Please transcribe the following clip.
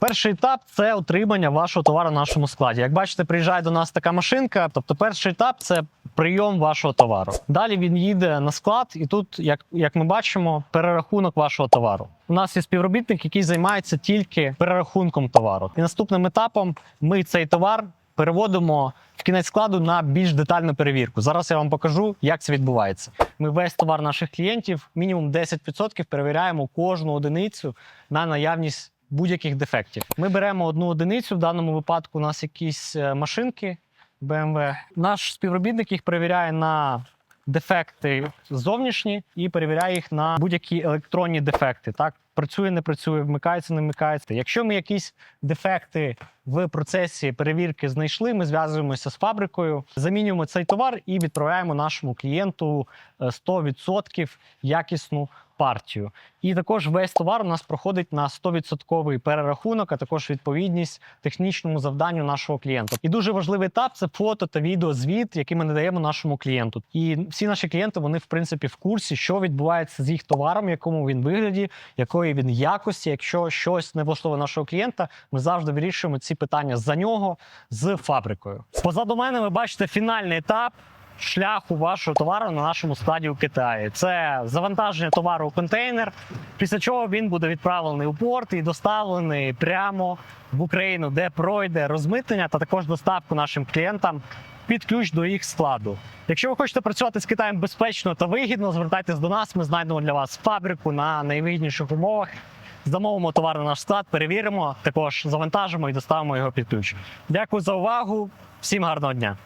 Перший етап це отримання вашого товару на нашому складі. Як бачите, приїжджає до нас така машинка. Тобто, перший етап це прийом вашого товару. Далі він їде на склад, і тут, як, як ми бачимо, перерахунок вашого товару. У нас є співробітник, який займається тільки перерахунком товару. І наступним етапом ми цей товар переводимо в кінець складу на більш детальну перевірку. Зараз я вам покажу, як це відбувається. Ми весь товар наших клієнтів, мінімум 10% перевіряємо кожну одиницю на наявність будь-яких дефектів. Ми беремо одну одиницю. В даному випадку у нас якісь е, машинки BMW. Наш співробітник їх перевіряє на дефекти зовнішні і перевіряє їх на будь-які електронні дефекти. Так, працює, не працює, вмикається, не вмикається. Якщо ми якісь дефекти в процесі перевірки знайшли, ми зв'язуємося з фабрикою, замінюємо цей товар і відправляємо нашому клієнту е, 100% якісну партію. І також весь товар у нас проходить на 100% перерахунок, а також відповідність технічному завданню нашого клієнта. І дуже важливий етап це фото та відеозвіт, який ми надаємо нашому клієнту. І всі наші клієнти вони в принципі в курсі, що відбувається з їх товаром, якому він вигляді, якої він якості. Якщо щось не влаштовує нашого клієнта, ми завжди вирішуємо ці питання за нього з фабрикою. Позаду мене ви бачите фінальний етап шляху вашого товару на нашому складі у Китаї. Це завантаження товару у контейнер, після чого він буде відправлений у порт і доставлений прямо в Україну, де пройде розмитнення та також доставку нашим клієнтам. Під ключ до їх складу. Якщо ви хочете працювати з Китаєм безпечно та вигідно, звертайтесь до нас. Ми знайдемо для вас фабрику на найвигідніших умовах. Замовимо товар на наш склад, перевіримо, також завантажимо і доставимо його під ключ. Дякую за увагу. Всім гарного дня.